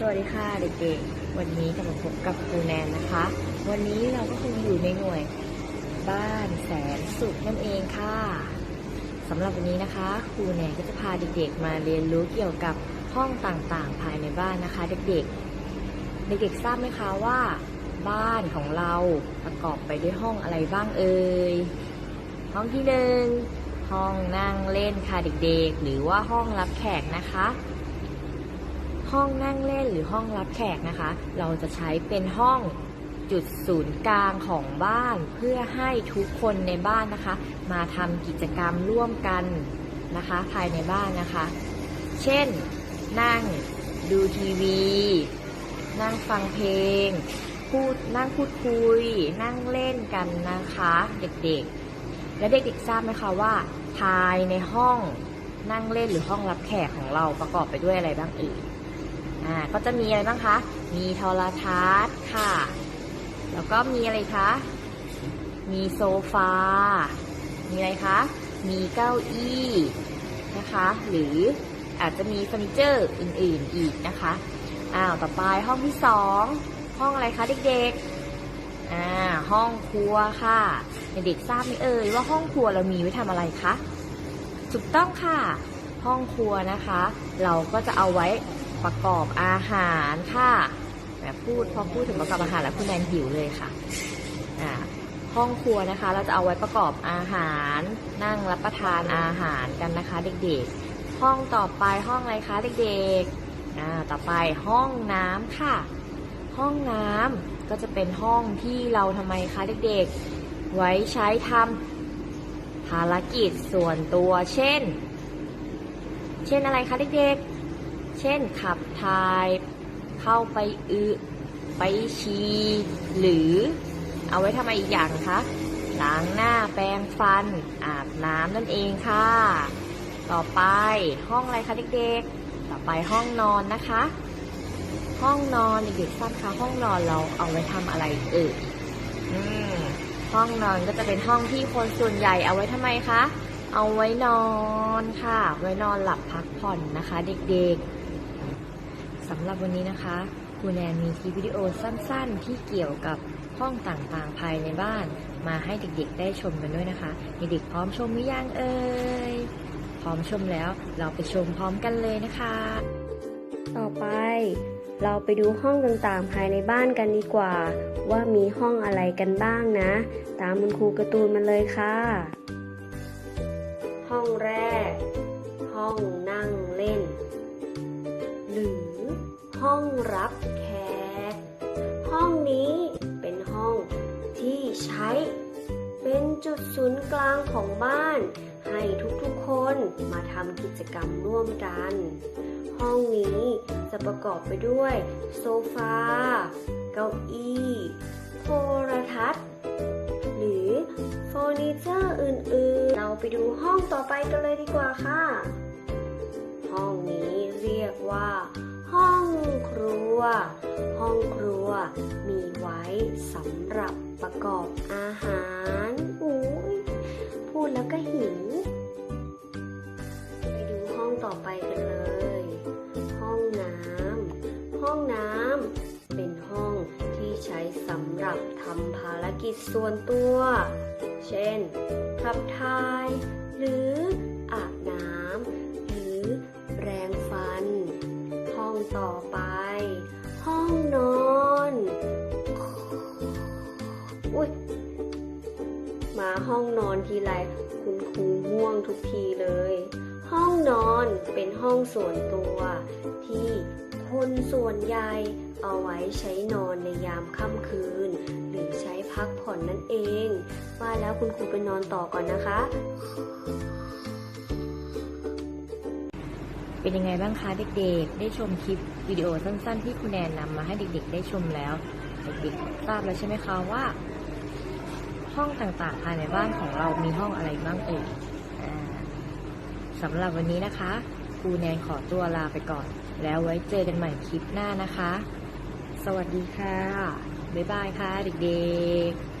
สวัสดีค่ะเด็กๆ วันนี้กลับมาพบกับครูแนนนะคะ วันนี้เราก็คงอยู่ในหน่วยบ้านแสนสุขนั่นเองค่ะสำหรับวันนี้นะคะครูแนนก็จะพาเด็กๆ มาเรียนรู้เกี่ยวกับห้องต่างๆ ภายในบ้านนะคะ เด็กๆ เด็กๆทราบไหมคะว่า บ้านของเราประกอบไปด้วยห้องอะไรบ้างเอ่ยห้องที่หนึ่งห้องนั่งเล่นค่ะเด็กๆ หรือว่าห้องรับแขกนะคะ ห้องนั่งเล่นหรือห้องรับแขกนะคะ เราจะใช้เป็นห้องจุดศูนย์กลางของบ้าน เพื่อให้ทุกคนในบ้านนะคะ มาทำกิจกรรมร่วมกันนะคะ ภายในบ้านนะคะ เช่น นั่งดูทีวี นั่งฟังเพลง พูดนั่งพูดคุย นั่งเล่นกันนะคะเด็กๆ และเด็กๆทราบไหมคะว่า ภายในห้องนั่งเล่นหรือห้องรับแขกของเราประกอบไปด้วยอะไรบ้างเอ่ย อ่าก็จะมีอะไรบ้างคะ มีโทรทัศน์ค่ะ แล้วก็มีอะไรคะ มีโซฟา มีอะไรคะ มีเก้าอี้นะคะ หรืออาจจะมีเฟอร์นิเจอร์อื่นๆอีกนะคะ อ้าว ต่อไปห้องที่สองห้องอะไรคะเด็กๆ อ่า ห้องครัวค่ะ เด็กๆทราบไหมเอ่ยว่าห้องครัวเรามีไว้ทำอะไรคะ ถูกต้องค่ะ ห้องครัวนะคะ เราก็จะเอาไว้ ประกอบอาหารค่ะแบบพูดพอพูดถึงประกอบอาหารแล้วคุณแนนหิวเลยค่ะอ่าห้องครัวนะคะ เราจะเอาไว้ประกอบอาหาร นั่งรับประทานอาหารกันนะคะ เด็กๆ ห้องต่อไปห้องอะไรคะเด็กๆอ่าต่อไปห้องน้ำค่ะ ห้องน้ำก็จะเป็นห้องที่เราทำไมคะเด็กๆ ไว้ใช้ทำภารกิจส่วนตัวเช่น เช่นอะไรคะเด็กๆ เช่นขับถ่าย เข้าไปอึไปฉี่หรือ เอาไว้ทำอะไรอีกอย่างคะล้างหน้าแปรงฟัน อาบน้ำนั่นเองค่ะ ต่อไปห้องอะไรคะเด็กๆ ต่อไปห้องนอนนะคะ ห้องนอนเด็กๆทราบคะห้องนอนเราเอาไว้ทำอะไรเอ่ยอืมห้องนอนก็จะเป็นห้องที่คนส่วนใหญ่เอาไว้ทำไมคะ เอาไว้นอนค่ะ ไว้นอนหลับพักผ่อนนะคะ เด็กๆ สำหรับวันนี้นะคะครูแนนมีคลิปวิดีโอสั้นๆ ที่เกี่ยวกับห้องต่างๆ ภายในบ้าน มาให้เด็กๆ ได้ชมกันด้วยนะคะ เด็กๆพร้อมชมหรือยังเอ่ย พร้อมชมแล้วเราไปชมพร้อมกันเลยนะคะ ต่อไป เราไปดูห้องต่างๆ ภายในบ้านกันดีกว่า ว่ามีห้องอะไรกันบ้างนะ ตามคุณครูการ์ตูนมาเลยค่ะ ห้องแรก ห้องนั่งเล่นหรือ ห้องรับแขก ห้องนี้เป็นห้องที่ใช้ เป็นจุดศูนย์กลางของบ้าน ให้ทุกๆคนมาทำกิจกรรมร่วมกัน ห้องนี้จะประกอบไปด้วย โซฟา เก้าอี้โทรทัศน์ หรือเฟอร์นิเจอร์อื่นๆ เราไปดูห้องต่อไปกันเลยดีกว่าค่ะ ห้องนี้ ห้องครัว มีไว้สำหรับประกอบอาหารอุ้ยพูดแล้วก็หิว ไปดูห้องต่อไปกันเลย ห้องน้ำห้องน้ำเป็นห้องที่ใช้สำหรับทำภารกิจส่วนตัว เช่นขับถ่าย หรืออาบน้ำหรือแปรงฟัน ห้องต่อไป อุ้ยมาห้องนอนทีไรคุณครูง่วงทุกทีเลย ห้องนอนเป็นห้องส่วนตัว ที่คนส่วนใหญ่เอาไว้ใช้นอนในยามค่ำคืน หรือใช้พักผ่อนนั่นเอง ว่าแล้วคุณครูไปนอนต่อก่อนนะคะ เป็นยังไงบ้างคะเด็กๆ ได้ชมคลิปวิดีโอสั้นๆ ที่คุณแนนนำมาให้เด็กๆ ได้ชมแล้ว เด็กๆทราบแล้วใช่ไหมคะว่า ห้องต่างๆภายในบ้านของเรามีห้องอะไรบ้างเอ่ยสำหรับวันนี้นะคะครูแนนขอตัวลาไปก่อน แล้วไว้เจอกันใหม่คลิปหน้านะคะ สวัสดีค่ะ บ๊ายบายค่ะเด็กๆ